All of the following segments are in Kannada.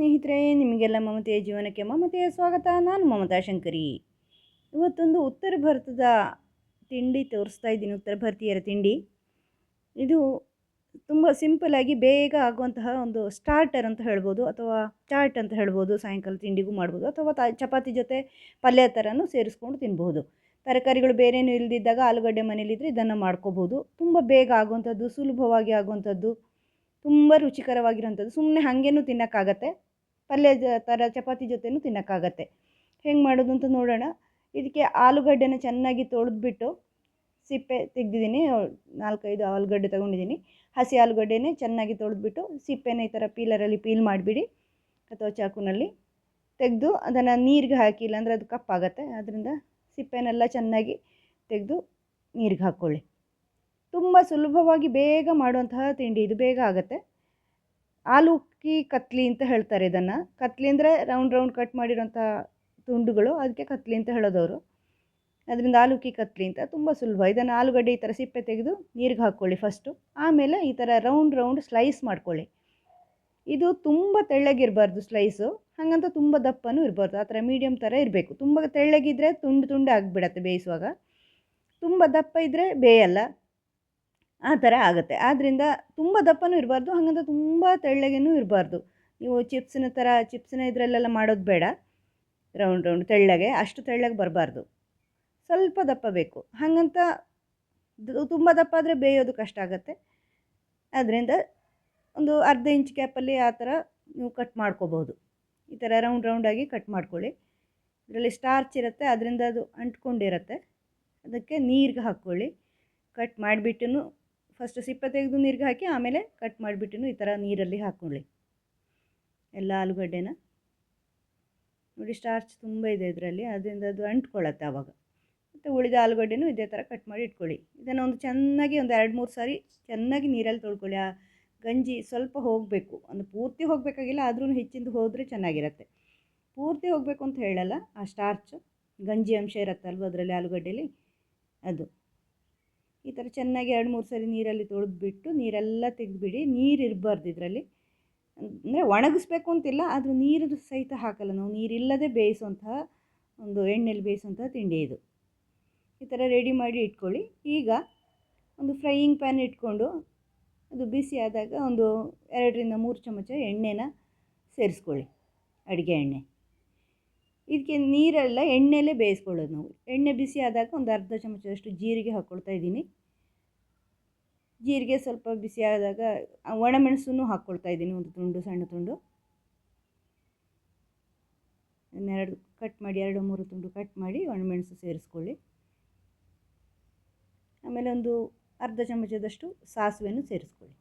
ಸ್ನೇಹಿತರೆ, ನಿಮಗೆಲ್ಲ ಮಮತೆಯ ಜೀವನಕ್ಕೆ ಮಮತೆಯ ಸ್ವಾಗತ. ನಾನು ಮಮತಾ ಶಂಕರಿ. ಇವತ್ತೊಂದು ಉತ್ತರ ಭಾರತದ ತಿಂಡಿ ತೋರಿಸ್ತಾ ಇದ್ದೀನಿ, ಉತ್ತರ ಭಾರತೀಯರ ತಿಂಡಿ. ಇದು ತುಂಬ ಸಿಂಪಲಾಗಿ ಬೇಗ ಆಗುವಂತಹ ಒಂದು ಸ್ಟಾರ್ಟರ್ ಅಂತ ಹೇಳ್ಬೋದು, ಅಥವಾ ಚಾಟ್ ಅಂತ ಹೇಳ್ಬೋದು, ಸಾಯಂಕಾಲ ತಿಂಡಿಗೂ ಮಾಡ್ಬೋದು, ಅಥವಾ ತ ಚಪಾತಿ ಜೊತೆ ಪಲ್ಯ ಥರನೂ ಸೇರಿಸ್ಕೊಂಡು ತಿನ್ಬೋದು ತರಕಾರಿಗಳು ಬೇರೇನೂ ಇಲ್ಲದಿದ್ದಾಗ ಆಲೂಗಡ್ಡೆ ಮನೇಲಿದ್ದರೆ ಇದನ್ನು ಮಾಡ್ಕೋಬೋದು ತುಂಬ ಬೇಗ ಆಗುವಂಥದ್ದು, ಸುಲಭವಾಗಿ ಆಗುವಂಥದ್ದು, ತುಂಬ ರುಚಿಕರವಾಗಿರುವಂಥದ್ದು. ಸುಮ್ಮನೆ ಹಾಗೇನೂ ತಿನ್ನೋಕ್ಕಾಗತ್ತೆ. ಪಲ್ಯ ಜ ಥರ ಚಪಾತಿ ಜೊತೆನೂ ತಿನ್ನೋಕ್ಕಾಗತ್ತೆ. ಹೆಂಗೆ ಮಾಡೋದು ಅಂತ ನೋಡೋಣ. ಇದಕ್ಕೆ ಆಲೂಗಡ್ಡೆನ ಚೆನ್ನಾಗಿ ತೊಳೆದ್ಬಿಟ್ಟು ಸಿಪ್ಪೆ ತೆಗ್ದಿದ್ದೀನಿ. ನಾಲ್ಕೈದು ಆಲೂಗಡ್ಡೆ ತೊಗೊಂಡಿದ್ದೀನಿ. ಹಸಿ ಆಲೂಗಡ್ಡೆನೇ ಚೆನ್ನಾಗಿ ತೊಳೆದ್ಬಿಟ್ಟು ಸಿಪ್ಪೆನ ಈ ಥರ ಪೀಲರಲ್ಲಿ ಪೀಲ್ ಮಾಡಿಬಿಡಿ ಅಥವಾ ಚಾಕುನಲ್ಲಿ ತೆಗೆದು ಅದನ್ನು ನೀರಿಗೆ ಹಾಕಿ, ಇಲ್ಲಾಂದರೆ ಅದು ಕಪ್ಪಾಗತ್ತೆ. ಅದರಿಂದ ಸಿಪ್ಪೆನೆಲ್ಲ ಚೆನ್ನಾಗಿ ತೆಗೆದು ನೀರಿಗೆ ಹಾಕ್ಕೊಳ್ಳಿ. ತುಂಬ ಸುಲಭವಾಗಿ ಬೇಗ ಮಾಡುವಂತಹ ತಿಂಡಿ. ಇದು ಬೇಗ ಆಗುತ್ತೆ. ಆಲೂಕ್ಕಿ ಕತ್ಲಿ ಅಂತ ಹೇಳ್ತಾರೆ ಇದನ್ನು. ಕತ್ಲಿ ಅಂದರೆ ರೌಂಡ್ ರೌಂಡ್ ಕಟ್ ಮಾಡಿರೋಂಥ ತುಂಡುಗಳು ಅದಕ್ಕೆ ಕತ್ಲಿ ಅಂತ ಹೇಳೋದವರು. ಅದರಿಂದ ಆಲೂಕ್ಕಿ ಕತ್ಲಿ ಅಂತ ತುಂಬ ಸುಲಭ. ಇದನ್ನು ಆಲೂಗಡ್ಡೆ ಈ ಥರ ಸಿಪ್ಪೆ ತೆಗೆದು ನೀರಿಗೆ ಹಾಕ್ಕೊಳ್ಳಿ ಫಸ್ಟು ಆಮೇಲೆ ಈ ಥರ ರೌಂಡ್ ರೌಂಡ್ ಸ್ಲೈಸ್ ಮಾಡ್ಕೊಳ್ಳಿ. ಇದು ತುಂಬ ತೆಳ್ಳಗಿರಬಾರ್ದು ಸ್ಲೈಸು ಹಾಗಂತ ತುಂಬ ದಪ್ಪನೂ ಇರಬಾರ್ದು. ಆ ಥರ ಮೀಡಿಯಮ್ ಥರ ಇರಬೇಕು. ತುಂಬ ತೆಳ್ಳಗಿದ್ರೆ ತುಂಡು ತುಂಡು ಆಗಿಬಿಡತ್ತೆ ಬೇಯಿಸುವಾಗ. ತುಂಬ ದಪ್ಪ ಇದ್ದರೆ ಬೇಯಲ್ಲ. ಆ ಥರ ಆಗುತ್ತೆ. ಆದ್ದರಿಂದ ತುಂಬ ದಪ್ಪನೂ ಇರಬಾರ್ದು ಹಾಗಂತ ತುಂಬ ತೆಳ್ಳಗೇನೂ ಇರಬಾರ್ದು. ನೀವು ಚಿಪ್ಸಿನ ಥರ, ಚಿಪ್ಸಿನ ಇದರಲ್ಲೆಲ್ಲ ಮಾಡೋದು ಬೇಡ. ರೌಂಡ್ ರೌಂಡ್ ತೆಳ್ಳಗೆ, ಅಷ್ಟು ತೆಳ್ಳಗೆ ಬರಬಾರ್ದು. ಸ್ವಲ್ಪ ದಪ್ಪ ಬೇಕು. ಹಾಗಂತ ತುಂಬ ದಪ್ಪ ಆದರೆ ಬೇಯೋದು ಕಷ್ಟ ಆಗುತ್ತೆ. ಅದರಿಂದ ಒಂದು ಅರ್ಧ ಇಂಚ್ ಕ್ಯಾಪಲ್ಲಿ ಆ ಥರ ನೀವು ಕಟ್ ಮಾಡ್ಕೋಬೋದು. ಈ ಥರ ರೌಂಡ್ ರೌಂಡಾಗಿ ಕಟ್ ಮಾಡ್ಕೊಳ್ಳಿ. ಇದರಲ್ಲಿ ಸ್ಟಾರ್ಚ್ ಇರುತ್ತೆ ಅದರಿಂದ ಅದು ಅಂಟ್ಕೊಂಡಿರುತ್ತೆ. ಅದಕ್ಕೆ ನೀರಿಗೆ ಹಾಕ್ಕೊಳ್ಳಿ. ಕಟ್ ಮಾಡಿಬಿಟ್ಟು ಫಸ್ಟ್ ಸಿಪ್ಪೆ ತೆಗೆದು ನೀರಿಗೆ ಹಾಕಿ, ಆಮೇಲೆ ಕಟ್ ಮಾಡಿಬಿಟ್ಟು ಈ ಥರ ನೀರಲ್ಲಿ ಹಾಕ್ಕೊಳ್ಳಿ. ಎಲ್ಲ ಆಲೂಗಡ್ಡೆನ. ನೋಡಿ ಸ್ಟಾರ್ಚ್ ತುಂಬ ಇದೆ ಇದರಲ್ಲಿ, ಅದರಿಂದ ಅದು ಅಂಟ್ಕೊಳ್ಳುತ್ತೆ ಆವಾಗ ಮತ್ತು ಉಳಿದ ಆಲೂಗಡ್ಡೆನೂ ಇದೇ ಥರ ಕಟ್ ಮಾಡಿ ಇಟ್ಕೊಳ್ಳಿ. ಇದನ್ನು ಒಂದು ಚೆನ್ನಾಗಿ ಒಂದು ಎರಡು ಮೂರು ಸಾರಿ ಚೆನ್ನಾಗಿ ನೀರಲ್ಲಿ ತೊಳ್ಕೊಳ್ಳಿ. ಆ ಗಂಜಿ ಸ್ವಲ್ಪ ಹೋಗಬೇಕು. ಒಂದು ಪೂರ್ತಿ ಹೋಗಬೇಕಾಗಿಲ್ಲ, ಆದ್ರೂ ಹೆಚ್ಚಿಂದು ಹೋದರೆ ಚೆನ್ನಾಗಿರುತ್ತೆ. ಪೂರ್ತಿ ಹೋಗಬೇಕು ಅಂತ ಹೇಳಲ್ಲ, ಆ ಸ್ಟಾರ್ಚ್ ಗಂಜಿ ಅಂಶ ಇರುತ್ತಲ್ವ ಅದರಲ್ಲಿ ಆಲೂಗಡ್ಡೆಯಲ್ಲಿ ಅದು. ಈ ಥರ ಚೆನ್ನಾಗಿ ಎರಡು ಮೂರು ಸರಿ ನೀರಲ್ಲಿ ತೊಳೆದ್ಬಿಟ್ಟು ನೀರೆಲ್ಲ ತೆಗೆದುಬಿಡಿ, ನೀರು ಇರಬಾರ್ದು ಇದರಲ್ಲಿ. ಅಂದರೆ ಒಣಗಿಸ್ಬೇಕು ಅಂತಿಲ್ಲ, ಆದರೂ ನೀರು ಸಹಿತ ಹಾಕಲ್ಲ ನಾವು. ನೀರಿಲ್ಲದೆ ಬೇಯಿಸುವಂತಹ ಒಂದು ಎಣ್ಣೆಯಲ್ಲಿ ಬೇಯಿಸುವಂತಹ ತಿಂಡಿ ಇದು. ಈ ಥರ ರೆಡಿ ಮಾಡಿ ಇಟ್ಕೊಳ್ಳಿ. ಈಗ ಒಂದು ಫ್ರೈಯಿಂಗ್ ಪ್ಯಾನ್ ಇಟ್ಕೊಂಡು ಅದು ಬಿಸಿ ಆದಾಗ ಒಂದು ಎರಡರಿಂದ ಮೂರು ಚಮಚ ಎಣ್ಣೆನ ಸೇರಿಸ್ಕೊಳ್ಳಿ, ಅಡುಗೆ ಎಣ್ಣೆ. ಇದಕ್ಕೆ ನೀರೆಲ್ಲ ಎಣ್ಣೆಲೇ ಬೇಯಿಸ್ಕೊಳ್ಳೋದು ನಾವು. ಎಣ್ಣೆ ಬಿಸಿ ಆದಾಗ ಒಂದು ಅರ್ಧ ಚಮಚದಷ್ಟು ಜೀರಿಗೆ ಹಾಕ್ಕೊಳ್ತಾ ಇದ್ದೀನಿ. ಜೀರಿಗೆ ಸ್ವಲ್ಪ ಬಿಸಿ ಆದಾಗ ಒಣಮೆಣಸನ್ನು ಹಾಕ್ಕೊಳ್ತಾ ಇದ್ದೀನಿ, ಒಂದು ತುಂಡು, ಸಣ್ಣ ತುಂಡು. ಇನ್ನೆರಡು ಕಟ್ ಮಾಡಿ, ಎರಡು, ಮೂರು ತುಂಡು ಕಟ್ ಮಾಡಿ ಒಣಮೆಣಸು ಸೇರಿಸ್ಕೊಳ್ಳಿ. ಆಮೇಲೆ ಒಂದು ಅರ್ಧ ಚಮಚದಷ್ಟು ಸಾಸಿವೆನೂ ಸೇರಿಸ್ಕೊಳ್ಳಿ.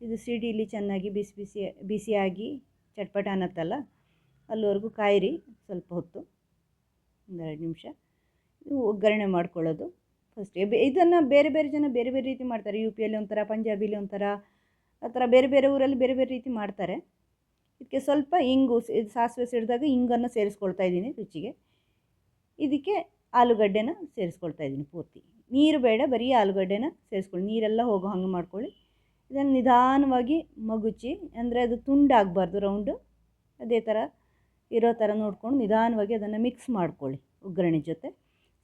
ಇದು ಸಿಡಿಲಿ ಚೆನ್ನಾಗಿ ಬಿಸಿ ಬಿಸಿ, ಬಿಸಿಯಾಗಿ, ಚಟ್ಪಟ ಅನ್ನತ್ತಲ್ಲ? ಅಲ್ಲಿವರೆಗೂ ಕಾಯಿರಿ, ಸ್ವಲ್ಪ ಹೊತ್ತು ಒಂದೆರಡು ನಿಮಿಷ. ಒಗ್ಗರಣೆ ಮಾಡ್ಕೊಳ್ಳೋದು ಫಸ್ಟ್ ಇದನ್ನು ಬೇರೆ ಬೇರೆ ಜನ ಬೇರೆ ಬೇರೆ ರೀತಿ ಮಾಡ್ತಾರೆ. ಯು ಪಿಯಲ್ಲಿ ಒಂಥರ, ಪಂಜಾಬಿಲಿ ಒಂಥರ, ಆ ಥರ ಬೇರೆ ಬೇರೆ ಊರಲ್ಲಿ ಬೇರೆ ಬೇರೆ ರೀತಿ ಮಾಡ್ತಾರೆ. ಇದಕ್ಕೆ ಸ್ವಲ್ಪ ಇಂಗು ಸಾಸಿವೆ ಸಿಡಿದಾಗ ಇಂಗನ್ನು ಸೇರಿಸ್ಕೊಳ್ತಾ ಇದ್ದೀನಿ ರುಚಿಗೆ. ಇದಕ್ಕೆ ಆಲೂಗಡ್ಡೆನ ಸೇರಿಸ್ಕೊಳ್ತಾ ಇದ್ದೀನಿ ಪೂರ್ತಿ. ನೀರು ಬೇಡ, ಬರೀ ಆಲೂಗಡ್ಡೆನ ಸೇರಿಸ್ಕೊಳ್ಳಿ. ನೀರೆಲ್ಲ ಹೋಗೋ ಹಂಗೆ ಮಾಡ್ಕೊಳ್ಳಿ. ಇದನ್ನು ನಿಧಾನವಾಗಿ ಮಗುಚಿ, ಅಂದರೆ ಅದು ತುಂಡಾಗಬಾರ್ದು, ರೌಂಡು. ಅದೇ ಥರ ಇರೋ ಥರ ನೋಡ್ಕೊಂಡು ನಿಧಾನವಾಗಿ ಅದನ್ನು ಮಿಕ್ಸ್ ಮಾಡ್ಕೊಳ್ಳಿ ಒಗ್ಗರಣೆ ಜೊತೆ.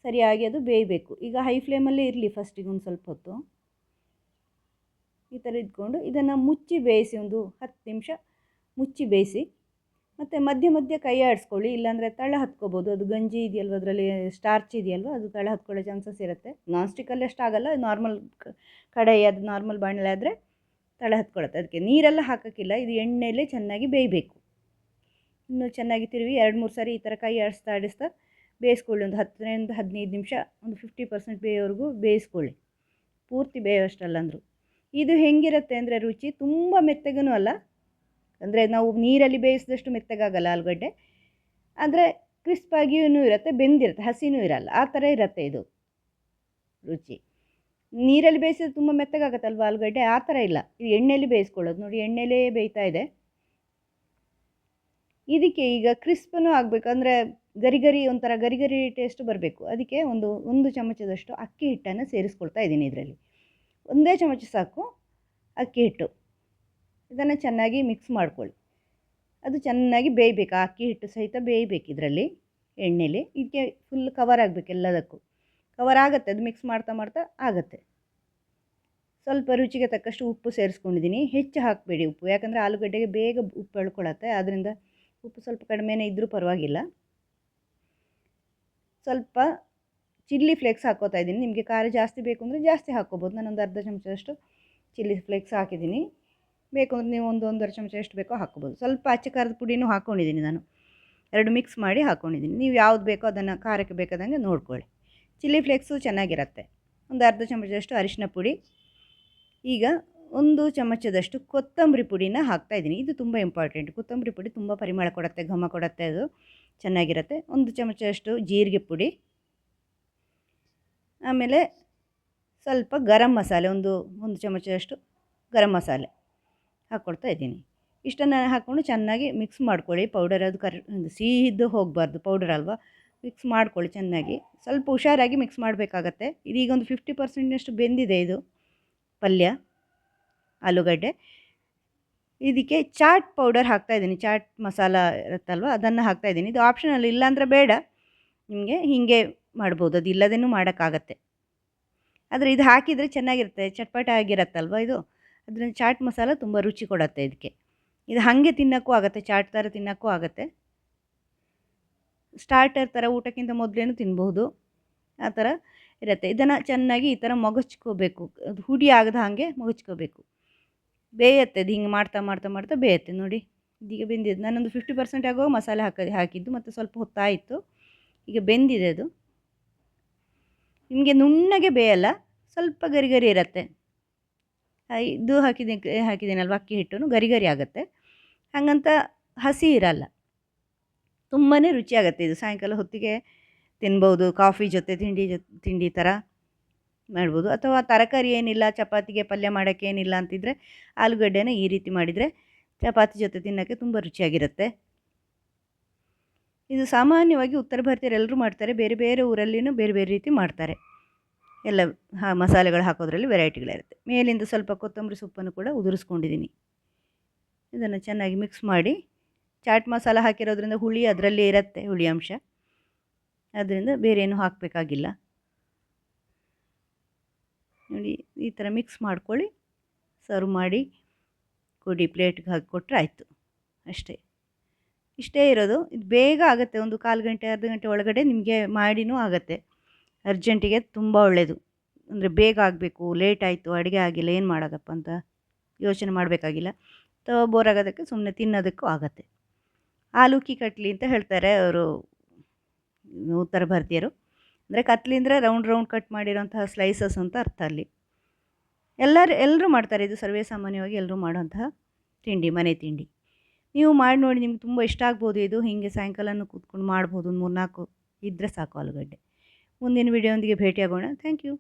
ಸರಿಯಾಗಿ ಅದು ಬೇಯಬೇಕು. ಈಗ ಹೈ ಫ್ಲೇಮಲ್ಲೇ ಇರಲಿ ಫಸ್ಟಿಗೆ ಒಂದು ಸ್ವಲ್ಪ ಹೊತ್ತು. ಈ ಥರ ಇದ್ಕೊಂಡು ಇದನ್ನು ಮುಚ್ಚಿ ಬೇಯಿಸಿ ಒಂದು ಹತ್ತು ನಿಮಿಷ ಮುಚ್ಚಿ ಬೇಯಿಸಿ ಮತ್ತು ಮಧ್ಯೆ ಮಧ್ಯೆ ಕೈ ಆಡಿಸ್ಕೊಳ್ಳಿ. ಇಲ್ಲಾಂದರೆ ತಳ ಹತ್ಕೋಬೋದು. ಅದು ಗಂಜಿ ಇದೆಯಲ್ವ ಅದರಲ್ಲಿ ಸ್ಟಾರ್ಚ್ ಇದೆಯಲ್ವ ಅದು ತಳ ಹತ್ಕೊಳ್ಳೋ ಚಾನ್ಸಸ್ ಇರುತ್ತೆ. ನಾನ್ ಸ್ಟಿಕ್ಕಲ್ಲಿ ಅಷ್ಟಾಗಲ್ಲ ನಾರ್ಮಲ್ ಕಡಾಯಿ ಅದು ನಾರ್ಮಲ್ ಬಾಣಲೆ ಆದರೆ ತಳ ಹತ್ಕೊಳ್ಳುತ್ತೆ ಅದಕ್ಕೆ ನೀರೆಲ್ಲ ಹಾಕೋಕ್ಕಿಲ್ಲ. ಇದು ಎಣ್ಣೆಯಲ್ಲೇ ಚೆನ್ನಾಗಿ ಬೇಯಬೇಕು. ಇನ್ನು ಚೆನ್ನಾಗಿ ತಿರುವಿ, ಎರಡು ಮೂರು ಸಾರಿ ಈ ಥರ ಕೈ ಆಡಿಸ್ತಾ ಆಡಿಸ್ತಾ ಬೇಯಿಸ್ಕೊಳ್ಳಿ. ಒಂದು ಹತ್ತರಿಂದ ಹದಿನೈದು ನಿಮಿಷ, ಒಂದು ಫಿಫ್ಟಿ ಪರ್ಸೆಂಟ್ ಬೇಯೋವರೆಗೂ ಬೇಯಿಸ್ಕೊಳ್ಳಿ. ಪೂರ್ತಿ ಬೇಯೋಷ್ಟಲ್ಲ ಅಂದರು. ಇದು ಹೆಂಗಿರುತ್ತೆ ಅಂದರೆ ರುಚಿ ತುಂಬ ಮೆತ್ತಗೂ ಅಲ್ಲ. ಅಂದರೆ ನಾವು ನೀರಲ್ಲಿ ಬೇಯಿಸಿದಷ್ಟು ಮೆತ್ತಗಾಗಲ್ಲ ಆಲೂಗಡ್ಡೆ. ಆದರೆ ಕ್ರಿಸ್ಪಾಗಿಯೂ ಇರುತ್ತೆ, ಬೆಂದಿರುತ್ತೆ, ಹಸಿನೂ ಇರಲ್ಲ. ಆ ಥರ ಇರುತ್ತೆ ಇದು ರುಚಿ. ನೀರಲ್ಲಿ ಬೇಯಿಸಿದ್ರೆ ತುಂಬ ಮೆತ್ತಗಾಗತ್ತಲ್ವ ಆಲೂಗಡ್ಡೆ? ಆ ಥರ ಇಲ್ಲ. ಇದು ಎಣ್ಣೆಯಲ್ಲಿ ಬೇಯಿಸ್ಕೊಳ್ಳೋದು. ನೋಡಿ, ಎಣ್ಣೆಲೇ ಬೇಯ್ತಾ ಇದೆ. ಇದಕ್ಕೆ ಈಗ ಕ್ರಿಸ್ಪನೂ ಆಗಬೇಕು, ಅಂದರೆ ಗರಿ ಗರಿ ಒಂಥರ ಗರಿ ಗರಿ ಟೇಸ್ಟ್ ಬರಬೇಕು. ಅದಕ್ಕೆ ಒಂದು ಒಂದು ಚಮಚದಷ್ಟು ಅಕ್ಕಿ ಹಿಟ್ಟನ್ನು ಸೇರಿಸ್ಕೊಳ್ತಾ ಇದ್ದೀನಿ ಇದರಲ್ಲಿ. ಒಂದೇ ಚಮಚ ಸಾಕು ಅಕ್ಕಿ ಹಿಟ್ಟು. ಇದನ್ನು ಚೆನ್ನಾಗಿ ಮಿಕ್ಸ್ ಮಾಡ್ಕೊಳ್ಳಿ. ಅದು ಚೆನ್ನಾಗಿ ಬೇಯಬೇಕು, ಆ ಅಕ್ಕಿ ಹಿಟ್ಟು ಸಹಿತ ಬೇಯಬೇಕು ಇದರಲ್ಲಿ, ಎಣ್ಣೆಲಿ. ಇದಕ್ಕೆ ಫುಲ್ ಕವರ್ ಆಗಬೇಕು ಎಲ್ಲದಕ್ಕೂ. ಕವರ್ ಆಗುತ್ತೆ, ಅದು ಮಿಕ್ಸ್ ಮಾಡ್ತಾ ಮಾಡ್ತಾ ಆಗುತ್ತೆ. ಸ್ವಲ್ಪ ರುಚಿಗೆ ತಕ್ಕಷ್ಟು ಉಪ್ಪು ಸೇರಿಸ್ಕೊಂಡಿದ್ದೀನಿ. ಹೆಚ್ಚು ಹಾಕಬೇಡಿ ಉಪ್ಪು, ಯಾಕಂದರೆ ಆಲೂಗಡ್ಡೆಗೆ ಬೇಗ ಉಪ್ಪು ಎಳ್ಕೊಳತ್ತೆ ಆದ್ದರಿಂದ ಉಪ್ಪು ಸ್ವಲ್ಪ ಕಡಿಮೆನೇ ಇದ್ದರೂ ಪರವಾಗಿಲ್ಲ. ಸ್ವಲ್ಪ ಚಿಲ್ಲಿ ಫ್ಲೇಕ್ಸ್ ಹಾಕೋತಾ ಇದ್ದೀನಿ. ನಿಮಗೆ ಖಾರ ಜಾಸ್ತಿ ಬೇಕು ಅಂದರೆ ಜಾಸ್ತಿ ಹಾಕ್ಕೋಬೋದು ನಾನೊಂದು ಅರ್ಧ ಚಮಚದಷ್ಟು ಚಿಲ್ಲಿ ಫ್ಲೇಕ್ಸ್ ಹಾಕಿದ್ದೀನಿ. ಬೇಕು ಅಂದರೆ ನೀವು ಒಂದು ಒಂದೂವರೆ ಚಮಚ ಎಷ್ಟು ಬೇಕೋ ಹಾಕ್ಕೋಬೋದು ಸ್ವಲ್ಪ ಅಚ್ಚೆ ಖಾರದ ಪುಡಿನೂ ಹಾಕ್ಕೊಂಡಿದ್ದೀನಿ ನಾನು. ಎರಡು ಮಿಕ್ಸ್ ಮಾಡಿ ಹಾಕ್ಕೊಂಡಿದ್ದೀನಿ ನೀವು ಯಾವ್ದು ಬೇಕೋ ಅದನ್ನು ಖಾರಕ್ಕೆ ಬೇಕಾದಂಗೆ ನೋಡ್ಕೊಳ್ಳಿ. ಚಿಲ್ಲಿ ಫ್ಲೇಕ್ಸು ಚೆನ್ನಾಗಿರುತ್ತೆ. ಒಂದು ಅರ್ಧ ಚಮಚದಷ್ಟು ಅರಿಶಿನ ಪುಡಿ. ಈಗ ಒಂದು ಚಮಚದಷ್ಟು ಕೊತ್ತಂಬರಿ ಪುಡಿನ ಹಾಕ್ತಾ ಇದ್ದೀನಿ. ಇದು ತುಂಬ ಇಂಪಾರ್ಟೆಂಟ್. ಕೊತ್ತಂಬರಿ ಪುಡಿ ತುಂಬ ಪರಿಮಳ ಕೊಡುತ್ತೆ, ಘಮ ಕೊಡುತ್ತೆ ಅದು. ಚೆನ್ನಾಗಿರುತ್ತೆ. ಒಂದು ಚಮಚದಷ್ಟು ಜೀರಿಗೆ ಪುಡಿ. ಆಮೇಲೆ ಸ್ವಲ್ಪ ಗರಂ ಮಸಾಲೆ, ಒಂದು ಒಂದು ಚಮಚದಷ್ಟು ಗರಂ ಮಸಾಲೆ ಹಾಕ್ಕೊಡ್ತಾ ಇದ್ದೀನಿ. ಇಷ್ಟನ್ನು ಹಾಕ್ಕೊಂಡು ಚೆನ್ನಾಗಿ ಮಿಕ್ಸ್ ಮಾಡ್ಕೊಳ್ಳಿ. ಪೌಡರ್ ಅದು ಕರ್ ಸಿಹಿದ್ದು ಹೋಗಬಾರ್ದು. ಪೌಡರ್ ಅಲ್ವಾ? ಮಿಕ್ಸ್ ಮಾಡ್ಕೊಳ್ಳಿ ಚೆನ್ನಾಗಿ. ಸ್ವಲ್ಪ ಹುಷಾರಾಗಿ ಮಿಕ್ಸ್ ಮಾಡಬೇಕಾಗತ್ತೆ. ಇದೀಗ ಒಂದು ಫಿಫ್ಟಿ ಪರ್ಸೆಂಟ್ನಷ್ಟು ಬೆಂದಿದೆ ಇದು ಪಲ್ಯ. ಆಲೂಗಡ್ಡೆ. ಇದಕ್ಕೆ ಚಾಟ್ ಪೌಡರ್ ಹಾಕ್ತಾಯಿದ್ದೀನಿ ಚಾಟ್ ಮಸಾಲ ಇರುತ್ತಲ್ವ, ಅದನ್ನು ಹಾಕ್ತಾಯಿದ್ದೀನಿ ಇದು ಆಪ್ಷನಲ್ ಇಲ್ಲಾಂದರೆ ಬೇಡ. ನಿಮಗೆ ಹೀಗೆ ಮಾಡ್ಬೋದು. ಅದು ಇಲ್ಲದೇನೂ ಮಾಡೋಕ್ಕಾಗತ್ತೆ. ಆದರೆ ಇದು ಹಾಕಿದರೆ ಚೆನ್ನಾಗಿರುತ್ತೆ. ಚಟ್ಪಟ ಆಗಿರತ್ತಲ್ವ ಇದು? ಅದರಿಂದ ಚಾಟ್ ಮಸಾಲ ತುಂಬ ರುಚಿ ಕೊಡುತ್ತೆ ಇದಕ್ಕೆ. ಇದು ಹಾಗೆ ತಿನ್ನೋಕ್ಕೂ ಆಗುತ್ತೆ. ಚಾಟ್ ಥರ ತಿನ್ನೋಕ್ಕೂ ಆಗುತ್ತೆ. ಸ್ಟಾರ್ಟರ್ ಥರ ಊಟಕ್ಕಿಂತ ಮೊದಲೇನು ತಿನ್ಬಹುದು. ಆ ಥರ ಇರುತ್ತೆ. ಇದನ್ನು ಚೆನ್ನಾಗಿ ಈ ಥರ ಮೊಗಚ್ಕೋಬೇಕು. ಅದು ಹುಡಿ ಆಗದ ಹಾಗೆ ಮೊಗಚ್ಕೋಬೇಕು. ಬೇಯುತ್ತೆ, ಅದು ಹಿಂಗೆ ಮಾಡ್ತಾ ಮಾಡ್ತಾ ಮಾಡ್ತಾ ಬೇಯತ್ತೆ ನೋಡಿ. ಇದೀಗ ಬೆಂದಿದ್ದು. ನಾನೊಂದು ಫಿಫ್ಟಿ ಪರ್ಸೆಂಟ್ ಆಗುವಾಗ ಮಸಾಲೆ ಹಾಕಿ, ಹಾಕಿದ್ದು, ಮತ್ತು ಸ್ವಲ್ಪ ಹೊತ್ತಾಯಿತು. ಈಗ ಬೆಂದಿದೆ ಅದು. ನಿಮಗೆ ನುಣ್ಣಗೆ ಬೇಯಲ್ಲ, ಸ್ವಲ್ಪ ಗರಿ ಗರಿ ಇರುತ್ತೆ. ಇದು ಹಾಕಿದ್ದೀನಿ ಹಾಕಿದ್ದೀನಲ್ವ ಅಕ್ಕಿ ಹಿಟ್ಟು ಗರಿ ಗರಿ ಆಗುತ್ತೆ. ಹಾಗಂತ ಹಸಿ ಇರಲ್ಲ. ತುಂಬಾ ರುಚಿಯಾಗತ್ತೆ ಇದು. ಸಾಯಂಕಾಲ ಹೊತ್ತಿಗೆ ತಿನ್ಬೋದು, ಕಾಫಿ ಜೊತೆ, ತಿಂಡಿ ಜೊ, ತಿಂಡಿ ಥರ ಮಾಡ್ಬೋದು. ಅಥವಾ ತರಕಾರಿ ಏನಿಲ್ಲ, ಚಪಾತಿಗೆ ಪಲ್ಯ ಮಾಡೋಕ್ಕೆ ಏನಿಲ್ಲ ಅಂತಿದ್ದರೆ ಆಲೂಗಡ್ಡೆನ ಈ ರೀತಿ ಮಾಡಿದರೆ ಚಪಾತಿ ಜೊತೆ ತಿನ್ನೋಕ್ಕೆ ತುಂಬ ರುಚಿಯಾಗಿರುತ್ತೆ. ಇದು ಸಾಮಾನ್ಯವಾಗಿ ಉತ್ತರ ಭಾರತೀಯರೆಲ್ಲರೂ ಮಾಡ್ತಾರೆ. ಬೇರೆ ಬೇರೆ ಊರಲ್ಲಿನೂ ಬೇರೆ ಬೇರೆ ರೀತಿ ಮಾಡ್ತಾರೆ. ಎಲ್ಲ ಹಾ ಮಸಾಲೆಗಳು ಹಾಕೋದ್ರಲ್ಲಿ ವೆರೈಟಿಗಳಿರುತ್ತೆ. ಮೇಲಿಂದ ಸ್ವಲ್ಪ ಕೊತ್ತಂಬರಿ ಸೊಪ್ಪನ್ನು ಕೂಡ ಉದುರಿಸ್ಕೊಂಡಿದ್ದೀನಿ. ಇದನ್ನು ಚೆನ್ನಾಗಿ ಮಿಕ್ಸ್ ಮಾಡಿ ಚಾಟ್ ಮಸಾಲ ಹಾಕಿರೋದ್ರಿಂದ ಹುಳಿ ಅದರಲ್ಲಿ ಇರುತ್ತೆ ಹುಳಿ ಅಂಶ. ಅದರಿಂದ ಬೇರೆ ಏನು ಹಾಕಬೇಕಾಗಿಲ್ಲ. ನೋಡಿ ಈ ಥರ ಮಿಕ್ಸ್ ಮಾಡ್ಕೊಳ್ಳಿ ಸರ್ವ್ ಮಾಡಿ, ಕೊಡಿ ಪ್ಲೇಟ್ಗೆ ಹಾಕಿ ಕೊಟ್ಟರೆ ಆಯಿತು, ಅಷ್ಟೇ. ಇಷ್ಟೇ ಇರೋದು. ಇದು ಬೇಗ ಆಗುತ್ತೆ, ಒಂದು ಕಾಲು ಗಂಟೆ, ಅರ್ಧ ಗಂಟೆ ಒಳಗಡೆ ನಿಮಗೆ ಮಾಡಿನೂ ಆಗುತ್ತೆ. ಅರ್ಜೆಂಟಿಗೆ ತುಂಬ ಒಳ್ಳೆಯದು ಅಂದರೆ ಬೇಗ ಆಗಬೇಕು ಲೇಟ್ ಆಯಿತು, ಅಡುಗೆ ಆಗಿಲ್ಲ, ಏನು ಮಾಡೋದಪ್ಪ ಅಂತ ಯೋಚನೆ ಮಾಡಬೇಕಾಗಿಲ್ಲ. ಅಥವಾ ಬೋರ್ ಆಗೋದಕ್ಕೆ ಸುಮ್ಮನೆ ತಿನ್ನೋದಕ್ಕೂ ಆಗುತ್ತೆ. ಆಲೂಕಿ ಕಟ್ಲಿ ಅಂತ ಹೇಳ್ತಾರೆ ಅವರು, ಉತ್ತರ ಭಾರತೀಯರು. ಅಂದರೆ ಕತ್ಲಿಂದರೆ ರೌಂಡ್ ರೌಂಡ್ ಕಟ್ ಮಾಡಿರೋಂತಹ ಸ್ಲೈಸಸ್ ಅಂತ ಅರ್ಥ ಅಲ್ಲಿ. ಎಲ್ಲರೂ ಎಲ್ಲರೂ ಮಾಡ್ತಾರೆ ಇದು ಸರ್ವೇ ಸಾಮಾನ್ಯವಾಗಿ ಎಲ್ಲರೂ ಮಾಡೋಂತಹ ತಿಂಡಿ, ಮನೆ ತಿಂಡಿ. ನೀವು ಮಾಡಿ ನೋಡಿ ನಿಮ್ಗೆ ತುಂಬ ಇಷ್ಟ ಆಗ್ಬೋದು ಇದು, ಹೀಗೆ ಸಾಯಂಕಾಲನೂ ಕೂತ್ಕೊಂಡು ಮಾಡ್ಬೋದು, ಒಂದು ಮೂರ್ನಾಲ್ಕು ಇದ್ದರೆ ಸಾಕು ಆಲೂಗಡ್ಡೆ. ಮುಂದಿನ ವಿಡಿಯೋಂದಿಗೆ ಭೇಟಿಯಾಗೋಣ. Thank you